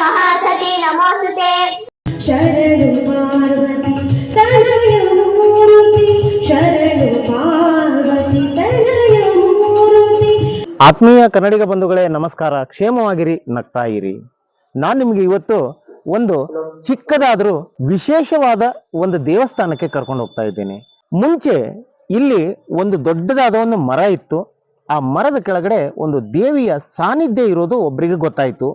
ಮಹಾಸತಿ ನಮೋಸುತೆ. ಶರಣು ಪಾರ್ವತಿ ತನಯ ಮೂರುತಿ. ಶರಣು ಪಾರ್ವತಿ ತನಯ ಮೂರುತಿ. ಆತ್ಮೀಯ ಕನ್ನಡಿಗ ಬಂಧುಗಳೇ ನಮಸ್ಕಾರ. ಕ್ಷೇಮವಾಗಿರಿ ನಗ್ತಾ ಇರಿ ನಾನು ನಿಮಗೆ ಇವತ್ತು ಒಂದು ಚಿಕ್ಕದಾದರೂ ವಿಶೇಷವಾದ ಒಂದು ದೇವಸ್ಥಾನಕ್ಕೆ ಕರ್ಕೊಂಡು ಹೋಗ್ತಾ ಇದ್ದೇನೆ. ಮುಂಚೆ ಇಲ್ಲಿ ಒಂದು ದೊಡ್ಡದಾದ ಒಂದು ಮರ ಇತ್ತು. ಆ ಮರದ ಕೆಳಗಡೆ ಒಂದು ದೇವಿಯ ಸಾನ್ನಿಧ್ಯ ಇರೋದು ಒಬ್ಬರಿಗೆ ಗೊತ್ತಾಯಿತು.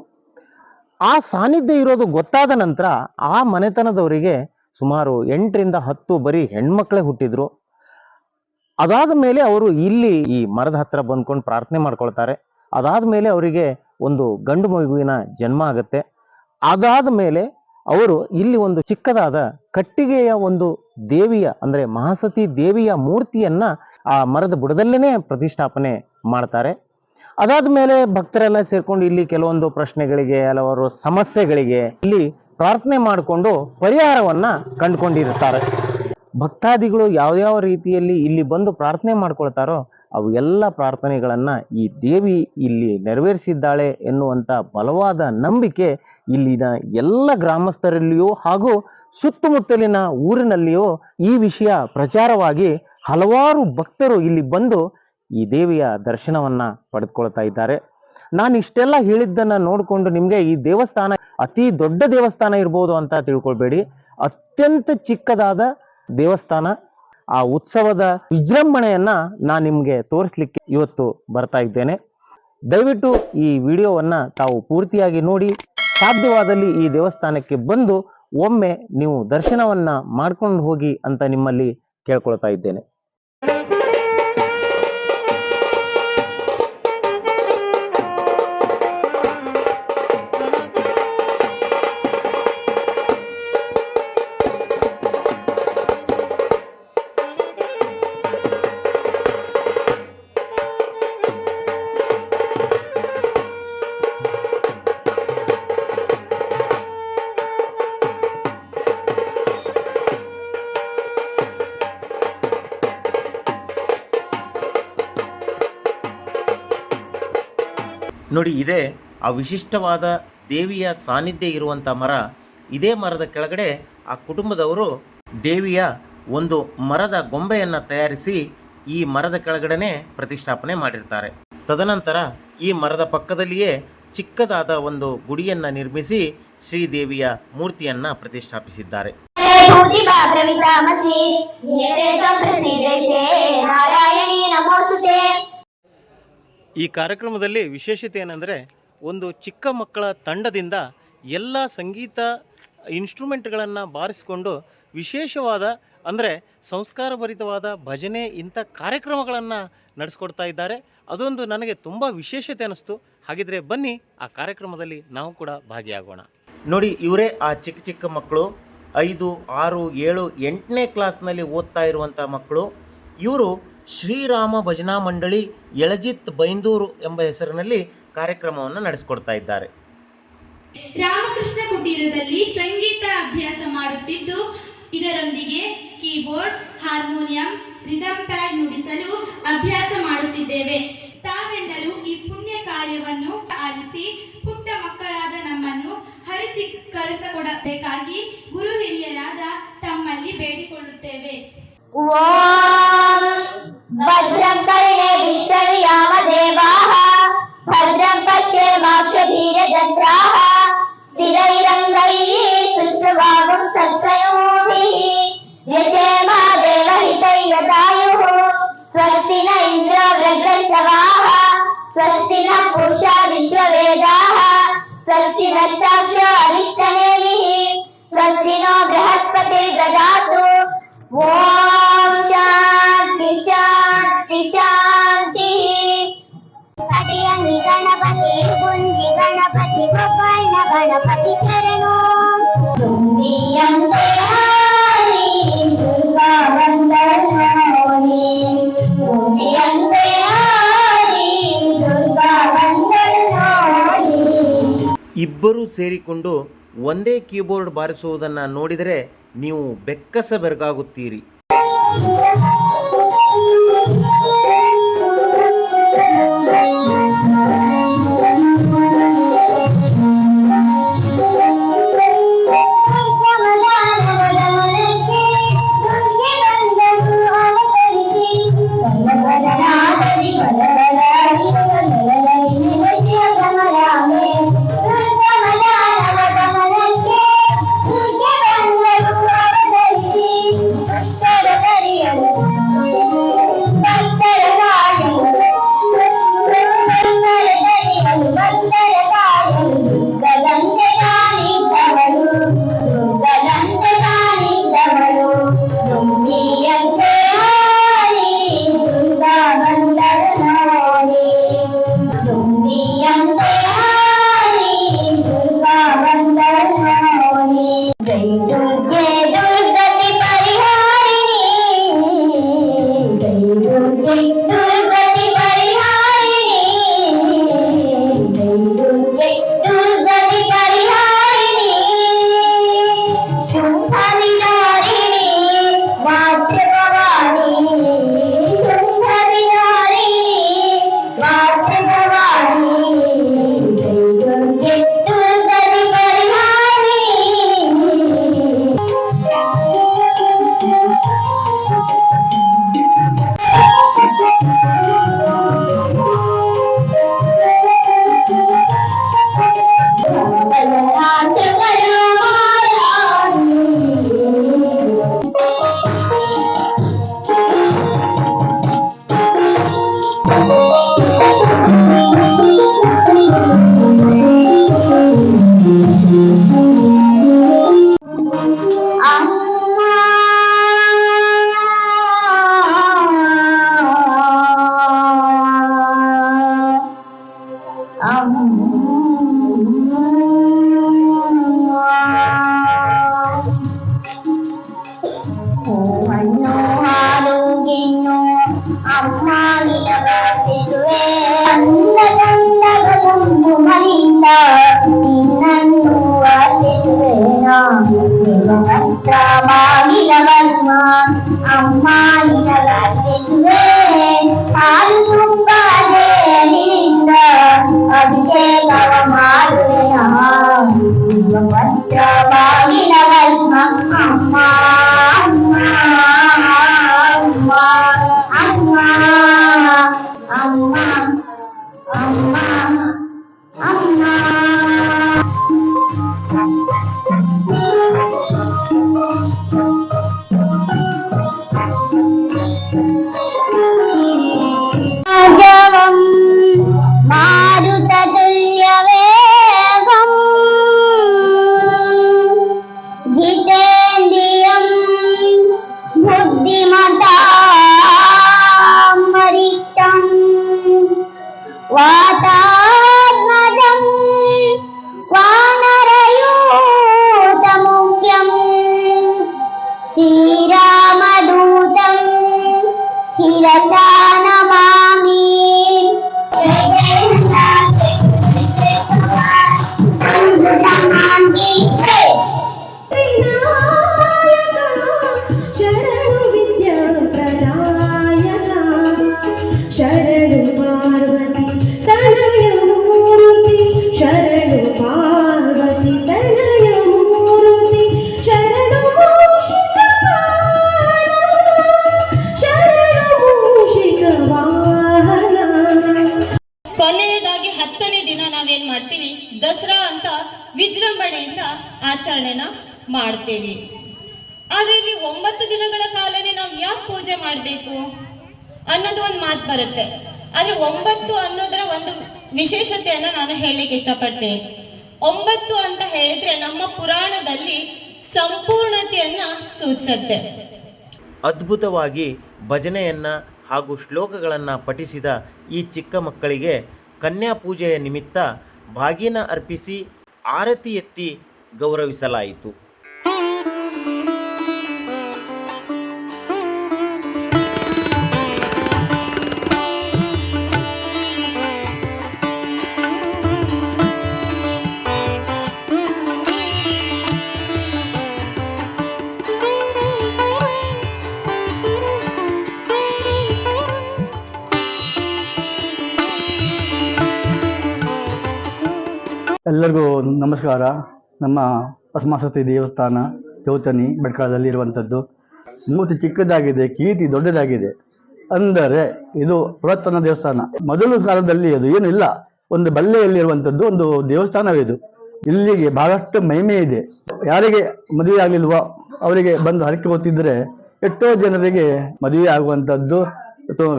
ಆ ಸಾನ್ನಿಧ್ಯ ಇರೋದು ಗೊತ್ತಾದ ನಂತರ ಆ ಮನೆತನದವರಿಗೆ ಸುಮಾರು ಎಂಟರಿಂದ ಹತ್ತು ಬರೀ ಹೆಣ್ಮಕ್ಳೇ ಹುಟ್ಟಿದ್ರು. ಅದಾದ ಮೇಲೆ ಅವರು ಇಲ್ಲಿ ಈ ಮರದ ಹತ್ರ ಬಂದ್ಕೊಂಡು ಪ್ರಾರ್ಥನೆ ಮಾಡ್ಕೊಳ್ತಾರೆ. ಅದಾದ ಮೇಲೆ ಅವರಿಗೆ ಒಂದು ಗಂಡು ಮಗುವಿನ ಜನ್ಮ ಆಗುತ್ತೆ. ಅದಾದ ಮೇಲೆ ಅವರು ಇಲ್ಲಿ ಒಂದು ಚಿಕ್ಕದಾದ ಕಟ್ಟಿಗೆಯ ಒಂದು ದೇವಿಯ ಅಂದ್ರೆ ಮಹಾಸತಿ ದೇವಿಯ ಮೂರ್ತಿಯನ್ನ ಆ ಮರದ ಬುಡದಲ್ಲೇನೆ ಪ್ರತಿಷ್ಠಾಪನೆ ಮಾಡ್ತಾರೆ. ಅದಾದ ಮೇಲೆ ಭಕ್ತರೆಲ್ಲ ಸೇರ್ಕೊಂಡು ಇಲ್ಲಿ ಕೆಲವೊಂದು ಪ್ರಶ್ನೆಗಳಿಗೆ, ಹಲವಾರು ಸಮಸ್ಯೆಗಳಿಗೆ ಇಲ್ಲಿ ಪ್ರಾರ್ಥನೆ ಮಾಡಿಕೊಂಡು ಪರಿಹಾರವನ್ನ ಕಂಡುಕೊಂಡಿರ್ತಾರೆ ಭಕ್ತಾದಿಗಳು ಯಾವ್ಯಾವ ರೀತಿಯಲ್ಲಿ ಇಲ್ಲಿ ಬಂದು ಪ್ರಾರ್ಥನೆ ಮಾಡ್ಕೊಳ್ತಾರೋ ಅವು ಎಲ್ಲ ಪ್ರಾರ್ಥನೆಗಳನ್ನ ಈ ದೇವಿ ಇಲ್ಲಿ ನೆರವೇರಿಸಿದ್ದಾಳೆ ಎನ್ನುವಂಥ ಬಲವಾದ ನಂಬಿಕೆ ಇಲ್ಲಿನ ಎಲ್ಲ ಗ್ರಾಮಸ್ಥರಲ್ಲಿಯೂ ಹಾಗೂ ಸುತ್ತಮುತ್ತಲಿನ ಊರಿನಲ್ಲಿಯೂ ಈ ವಿಷಯ ಪ್ರಚಾರವಾಗಿ ಹಲವಾರು ಭಕ್ತರು ಇಲ್ಲಿ ಬಂದು ಈ ದೇವಿಯ ದರ್ಶನವನ್ನ ಪಡೆದುಕೊಳ್ತಾ ಇದ್ದಾರೆ. ನಾನು ಇಷ್ಟೆಲ್ಲ ಹೇಳಿದ್ದನ್ನ ನೋಡಿಕೊಂಡು ನಿಮ್ಗೆ ಈ ದೇವಸ್ಥಾನ ಅತಿ ದೊಡ್ಡ ದೇವಸ್ಥಾನ ಇರ್ಬೋದು ಅಂತ ತಿಳ್ಕೊಳ್ಬೇಡಿ. ಅತ್ಯಂತ ಚಿಕ್ಕದಾದ ದೇವಸ್ಥಾನ. ಆ ಉತ್ಸವದ ವಿಜೃಂಭಣೆಯನ್ನ ನಾನು ನಿಮ್ಗೆ ತೋರಿಸ್ಲಿಕ್ಕೆ ಇವತ್ತು ಬರ್ತಾ ಇದ್ದೇನೆ. ದಯವಿಟ್ಟು ಈ ವಿಡಿಯೋವನ್ನ ತಾವು ಪೂರ್ತಿಯಾಗಿ ನೋಡಿ, ಸಾಧ್ಯವಾದಲ್ಲಿ ಈ ದೇವಸ್ಥಾನಕ್ಕೆ ಬಂದು ಒಮ್ಮೆ ನೀವು ದರ್ಶನವನ್ನ ಮಾಡ್ಕೊಂಡು ಹೋಗಿ ಅಂತ ನಿಮ್ಮಲ್ಲಿ ಕೇಳ್ಕೊಳ್ತಾ ಇದ್ದೇನೆ. ನೋಡಿ, ಇದೇ ಆ ವಿಶಿಷ್ಟವಾದ ದೇವಿಯ ಸಾನ್ನಿಧ್ಯ ಇರುವಂಥ ಮರ. ಇದೇ ಮರದ ಕೆಳಗಡೆ ಆ ಕುಟುಂಬದವರು ದೇವಿಯ ಒಂದು ಮರದ ಗೊಂಬೆಯನ್ನು ತಯಾರಿಸಿ ಈ ಮರದ ಕೆಳಗಡೆನೆ ಪ್ರತಿಷ್ಠಾಪನೆ ಮಾಡಿರ್ತಾರೆ. ತದನಂತರ ಈ ಮರದ ಪಕ್ಕದಲ್ಲಿಯೇ ಚಿಕ್ಕದಾದ ಒಂದು ಗುಡಿಯನ್ನು ನಿರ್ಮಿಸಿ ಶ್ರೀದೇವಿಯ ಮೂರ್ತಿಯನ್ನು ಪ್ರತಿಷ್ಠಾಪಿಸಿದ್ದಾರೆ. ಈ ಕಾರ್ಯಕ್ರಮದಲ್ಲಿ ವಿಶೇಷತೆ ಏನಂದರೆ ಒಂದು ಚಿಕ್ಕ ಮಕ್ಕಳ ತಂಡದಿಂದ ಎಲ್ಲ ಸಂಗೀತ ಇನ್ಸ್ಟ್ರೂಮೆಂಟ್ಗಳನ್ನು ಬಾರಿಸಿಕೊಂಡು ವಿಶೇಷವಾದ, ಅಂದರೆ ಸಂಸ್ಕಾರಭರಿತವಾದ ಭಜನೆ ಇಂಥ ಕಾರ್ಯಕ್ರಮಗಳನ್ನು ನಡೆಸ್ಕೊಡ್ತಾ ಇದ್ದಾರೆ. ಅದೊಂದು ನನಗೆ ತುಂಬ ವಿಶೇಷತೆ ಅನ್ನಿಸ್ತು. ಹಾಗಿದ್ರೆ ಬನ್ನಿ, ಆ ಕಾರ್ಯಕ್ರಮದಲ್ಲಿ ನಾವು ಕೂಡ ಭಾಗಿಯಾಗೋಣ. ನೋಡಿ, ಇವರೇ ಆ ಚಿಕ್ಕ ಚಿಕ್ಕ ಮಕ್ಕಳು, ಐದು, ಆರು, ಏಳು, ಎಂಟನೇ ಕ್ಲಾಸ್ನಲ್ಲಿ ಓದ್ತಾ ಇರುವಂಥ ಮಕ್ಕಳು. ಇವರು ಶ್ರೀರಾಮ ಭಜನಾ ಮಂಡಳಿ ಎಳಜಿತ್ ಬೈಂದೂರು ಎಂಬ ಹೆಸರಿನಲ್ಲಿ ಕಾರ್ಯಕ್ರಮವನ್ನು ನಡೆಸಿಕೊಡ್ತಾ ಇದ್ದಾರೆ. ರಾಮಕೃಷ್ಣ ಕುಟೀರದಲ್ಲಿ ಸಂಗೀತ ಅಭ್ಯಾಸ ಮಾಡುತ್ತಿದ್ದು, ಇದರೊಂದಿಗೆ ಕೀಬೋರ್ಡ್, ಹಾರ್ಮೋನಿಯಂ, ರಿದಮ್ ಪ್ಯಾಡ್ ನುಡಿಸಲು ಅಭ್ಯಾಸ ಮಾಡುತ್ತಿದ್ದೇವೆ. गणपति अरिष्टनेमिः स्वस्तिनो बृहस्पतिर्ददातु ॐ गणपति गणपति गणपति चर ಇಬ್ಬರೂ ಸೇರಿಕೊಂಡು ಒಂದೇ ಕೀಬೋರ್ಡ್ ಬಾರಿಸುವುದನ್ನು ನೋಡಿದರೆ ನೀವು ಬೆಕ್ಕಸ ಬೆರಗಾಗುತ್ತೀರಿ. அம்மாயிரவே பாயும் பாதே நின்ற அபிஷேகமாடுவேன் பத்திரவாகினவன் அம்மா ವಿಜೃಂಭಣೆಯಿಂದ ಆಚರಣೆನ ಮಾಡ್ತೀವಿ. ಆದರೆ ಇಲ್ಲಿ ಒಂಬತ್ತು ದಿನಗಳ ಕಾಲನೇ ನಾವು ಯಾಕೆ ಪೂಜೆ ಮಾಡಬೇಕು? ಅನ್ನೋದು ಒಂದು ಮಾತು ಬರುತ್ತೆ. ಆದರೆ ಒಂಬತ್ತು ಅನ್ನೋದರ ಒಂದು ವಿಶೇಷತೆಯನ್ನು ನಾನು ಹೇಳಲಿಕ್ಕೆ ಇಷ್ಟಪಡ್ತೀನಿ. ಒಂಬತ್ತು ಅಂತ ಹೇಳಿದ್ರೆ ನಮ್ಮ ಪುರಾಣದಲ್ಲಿ ಸಂಪೂರ್ಣತೆಯನ್ನ ಸೂಚಿಸುತ್ತೆ. ಅದ್ಭುತವಾಗಿ ಭಜನೆಯನ್ನ ಹಾಗೂ ಶ್ಲೋಕಗಳನ್ನು ಪಠಿಸಿದ ಈ ಚಿಕ್ಕ ಮಕ್ಕಳಿಗೆ ಕನ್ಯಾ ಪೂಜೆಯ ನಿಮಿತ್ತ ಬಾಗಿನ ಅರ್ಪಿಸಿ ಆರತಿ ಎತ್ತಿ ಗೌರವಿಸಲಾಯಿತು. ಎಲ್ಲರಿಗೂ ನಮಸ್ಕಾರ. ನಮ್ಮ ಪದ್ಮಾಸತಿ ದೇವಸ್ಥಾನ ಚೌತನಿ ಬೆಟ್ಕಾಳದಲ್ಲಿ ಇರುವಂಥದ್ದು ಮೂರ್ತಿ ಚಿಕ್ಕದಾಗಿದೆ, ಕೀರ್ತಿ ದೊಡ್ಡದಾಗಿದೆ. ಅಂದರೆ ಇದು ಪುರಾತನ ದೇವಸ್ಥಾನ. ಮೊದಲು ಕಾಲದಲ್ಲಿ ಅದು ಏನಿಲ್ಲ ಒಂದು ಬಲ್ಲೆಯಲ್ಲಿರುವಂಥದ್ದು ಒಂದು ದೇವಸ್ಥಾನವಿದು. ಇಲ್ಲಿಗೆ ಬಹಳಷ್ಟು ಮಹಿಮೆ ಇದೆ. ಯಾರಿಗೆ ಮದುವೆ ಆಗಲಿಲ್ವೋ ಅವರಿಗೆ ಬಂದು ಹರಕೆ ಗೊತ್ತಿದ್ದರೆ ಎಷ್ಟೋ ಜನರಿಗೆ ಮದುವೆ ಆಗುವಂಥದ್ದು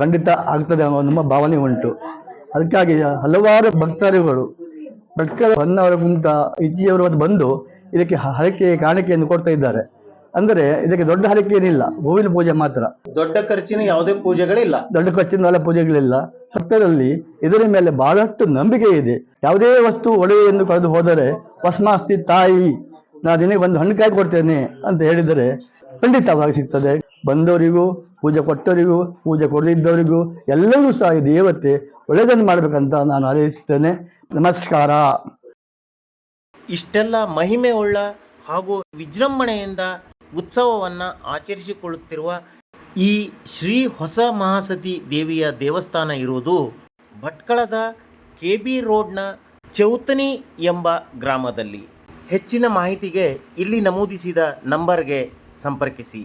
ಖಂಡಿತ ಆಗ್ತದೆ ಅನ್ನೋ ನಮ್ಮ ಭಾವನೆ ಉಂಟು. ಅದಕ್ಕಾಗಿ ಹಲವಾರು ಭಕ್ತಾದಿಗಳು ಭಟ್ಕಳ ಹೊನ್ನವರ ಗುಂಟ ಇಚ್ಚಿಯವರು ಅದು ಬಂದು ಇದಕ್ಕೆ ಹರಕೆ ಕಾಣಿಕೆಯನ್ನು ಕೊಡ್ತಾ ಇದ್ದಾರೆ. ಅಂದರೆ ಇದಕ್ಕೆ ದೊಡ್ಡ ಹರಕೆ ಏನಿಲ್ಲ ಹೂವಿನ ಪೂಜೆ ಮಾತ್ರ. ದೊಡ್ಡ ಖರ್ಚಿನ ಯಾವುದೇ ಪೂಜೆಗಳಿಲ್ಲ. ದೊಡ್ಡ ಖರ್ಚಿನ ಎಲ್ಲ ಪೂಜೆಗಳಿಲ್ಲ. ಸತ್ಯದಲ್ಲಿ ಇದರ ಮೇಲೆ ಬಹಳಷ್ಟು ನಂಬಿಕೆ ಇದೆ. ಯಾವುದೇ ವಸ್ತು ಒಡೆಯನ್ನು ಕಳೆದು ಹೋದರೆ ಭಸ್ಮಾಸ್ತಿ ತಾಯಿ ನಾ ನಿನಗೆ ಒಂದು ಹಣ್ಣುಕಾಯಿ ಕೊಡ್ತೇನೆ ಅಂತ ಹೇಳಿದರೆ ಖಂಡಿತವಾಗಿ ಸಿಗ್ತದೆ. ಬಂದವರಿಗೂ ಪೂಜೆ ಕೊಟ್ಟವರಿಗೂ, ಪೂಜೆ ಕೊಡದಿದ್ದವರಿಗೂ ಎಲ್ಲರೂ ಸಹ ಈ ದೇವತೆ ಒಳ್ಳೆಯದನ್ನು ಮಾಡಬೇಕಂತ ನಾನು ಹಾರೈಸುತ್ತೇನೆ ನಮಸ್ಕಾರ. ಇಷ್ಟೆಲ್ಲ ಮಹಿಮೆ ಉಳ್ಳ ಹಾಗೂ ವಿಜೃಂಭಣೆಯಿಂದ ಉತ್ಸವವನ್ನು ಆಚರಿಸಿಕೊಳ್ಳುತ್ತಿರುವ ಈ ಶ್ರೀ ಹೊಸ ಮಹಾಸತಿ ದೇವಿಯ ದೇವಸ್ಥಾನ ಇರುವುದು ಭಟ್ಕಳದ ಕೆ ಬಿ ರೋಡ್ನ ಚೌತನಿ ಎಂಬ ಗ್ರಾಮದಲ್ಲಿ. ಹೆಚ್ಚಿನ ಮಾಹಿತಿಗೆ ಇಲ್ಲಿ ನಮೂದಿಸಿದ ನಂಬರ್ಗೆ ಸಂಪರ್ಕಿಸಿ.